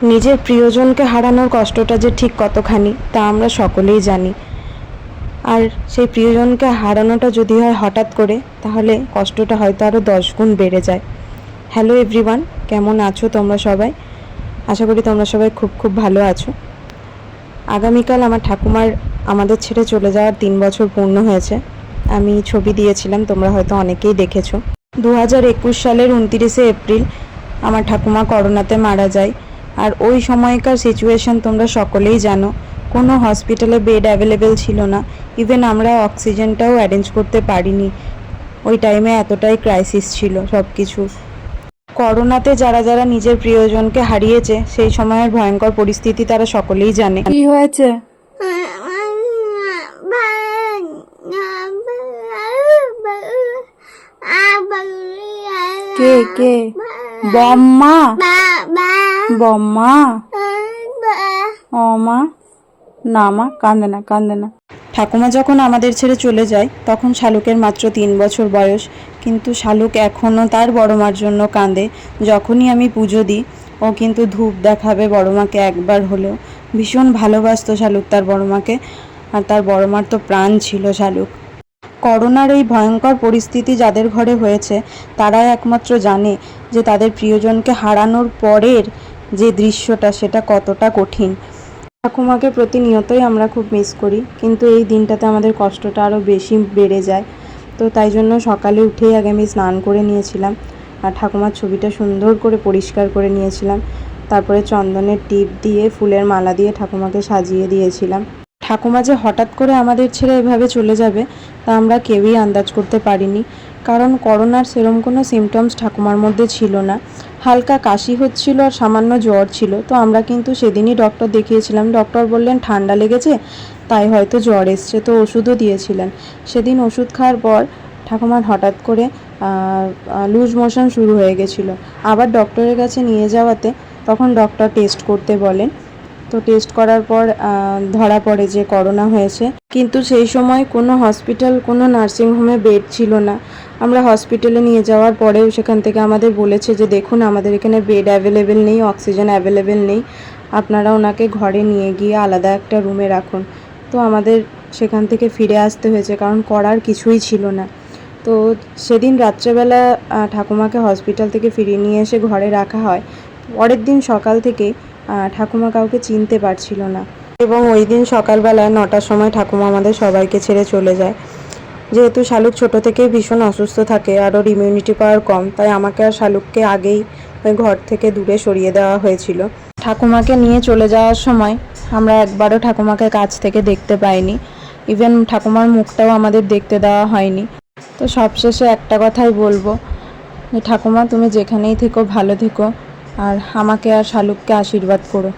নিজের প্রিয়জনকে হারানোর কষ্টটা যে ঠিক কতখানি, তা আমরা সকলেই জানি। আর সেই প্রিয়জনকে হারানোটা যদি হয় হঠাৎ করে, তাহলে কষ্টটা হয়তো আরও দশ গুণ বেড়ে যায়। হ্যালো এভরিওয়ান, কেমন আছো তোমরা সবাই? আশা করি তোমরা সবাই খুব খুব ভালো আছো। আগামীকাল আমার ঠাকুমার আমাদের ছেড়ে চলে যাওয়ার তিন বছর পূর্ণ হয়েছে। আমি ছবি দিয়েছিলাম, তোমরা হয়তো অনেকেই দেখেছ। দু হাজার একুশ সালের উনতিরিশে এপ্রিল আমার ঠাকুমা করোনাতে মারা যায়। আর ওই সময়কার সিচুয়েশন তোমরা সকলেই জানো। কোনো হসপিটালে বেড অ্যাভেলেবেল ছিল না। ইভেন আমরা অক্সিজেনটাও অ্যারেঞ্জ করতে পারিনি। ওই টাইমে এতটাই ক্রাইসিস ছিল সব কিছু করোনাতে যারা যারা নিজের প্রিয়জনকে হারিয়েছে সেই সময়ের ভয়ঙ্কর পরিস্থিতি তারা সকলেই জানে। কি হয়েছে? কে কে? বম্মা? বম্মা অমা না মা কান্দে না কান্দে না। ঠাকুমা যখন আমাদের ছেড়ে চলে যায় তখন শালুকের মাত্র তিন বছর বয়স। কিন্তু শালুক এখনও তার বড় মার জন্য কাঁদে। যখনই আমি পুজো দিই ও কিন্তু ধূপ দেখাবে বড় মাকে একবার হলেও। ভীষণ ভালোবাসতো শালুক তার বড় মাকে আর তার বড় মার তো প্রাণ ছিল শালুক। করোনার এই ভয়ঙ্কর পরিস্থিতি যাদের ঘরে হয়েছে তারাই একমাত্র জানে যে তাদের প্রিয়জনকে হারানোর পরের যে দৃশ্যটা, সেটা কতটা কঠিন। ঠাকুমাকে প্রতিনিয়তই আমরা খুব মিস করি, কিন্তু এই দিনটাতে আমাদের কষ্টটা আরও বেশি বেড়ে যায়। তো তাই জন্য সকালে উঠেই আগে আমি স্নান করে নিয়েছিলাম, আর ঠাকুমার ছবিটা সুন্দর করে পরিষ্কার করে নিয়েছিলাম। তারপরে চন্দনের টিপ দিয়ে, ফুলের মালা দিয়ে ঠাকুমাকে সাজিয়ে দিয়েছিলাম। ঠাকুমা যে হঠাৎ করে আমাদের ছেড়ে এভাবে চলে যাবে, তা আমরা কেউই আন্দাজ করতে পারিনি। কারণ করোনার সেরম কোনো সিমটমস ঠাকুমার মধ্যে ছিল না। হালকা কাশি হচ্ছিল আর সামান্য জ্বর ছিল। তো আমরা কিন্তু সেদিনই ডক্টর দেখিয়েছিলাম। ডক্টর বললেন, ঠান্ডা লেগেছে, তাই হয়তো জ্বর এসছে। তো ওষুধও দিয়েছিলেন। সেদিন ওষুধ খাওয়ার পর ঠাকুমার হঠাৎ করে লুজ মোশন শুরু হয়ে গেছিল। আবার ডক্টরের কাছে নিয়ে যাওয়াতে তখন ডক্টর টেস্ট করতে বলেন। তো টেস্ট করার পর ধরা পড়ে যে করোনা হয়েছে। কিন্তু সেই সময় কোনো হসপিটাল কোনো নার্সিংহোমে বেড ছিল না। আমরা হসপিটালে নিয়ে যাওয়ার পরেও সেখান থেকে আমাদের বলেছে যে, দেখুন, আমাদের এখানে বেড অ্যাভেলেবেল নেই অক্সিজেন অ্যাভেলেবেল নেই। আপনারা ওনাকে ঘরে নিয়ে গিয়ে আলাদা একটা রুমে রাখুন। তো আমাদের সেখান থেকে ফিরে আসতে হয়েছে, কারণ করার কিছুই ছিল না। তো সেদিন রাত্রেবেলা ঠাকুমাকে হসপিটাল থেকে ফিরিয়ে নিয়ে এসে ঘরে রাখা হয়। পরের দিন সকাল থেকে ঠাকুমা কাউকে চিনতে পারছিল না। এবং ওই দিন সকালবেলা নটার সময় ঠাকুমা আমাদের সবাইকে ছেড়ে চলে যায়। যেহেতু শালুক ছোট থেকেই ভীষণ অসুস্থ থাকে আর ওর ইমিউনিটি পাওয়ার কম, তাই আমাকে আর শালুককে আগেই ওই ঘর থেকে দূরে সরিয়ে দেওয়া হয়েছিল। ঠাকুমাকে নিয়ে চলে যাওয়ার সময় আমরা একবারও ঠাকুমাকে কাছ থেকে দেখতে পাইনি। ইভেন ঠাকুমার মুখটাও আমাদের দেখতে দেওয়া হয়নি। তো সবশেষে একটা কথাই বলব ঠাকুমা, তুমি যেখানেই থেকো, ভালো থেকো। আর আমাকে আর শালুককে আশীর্বাদ করো।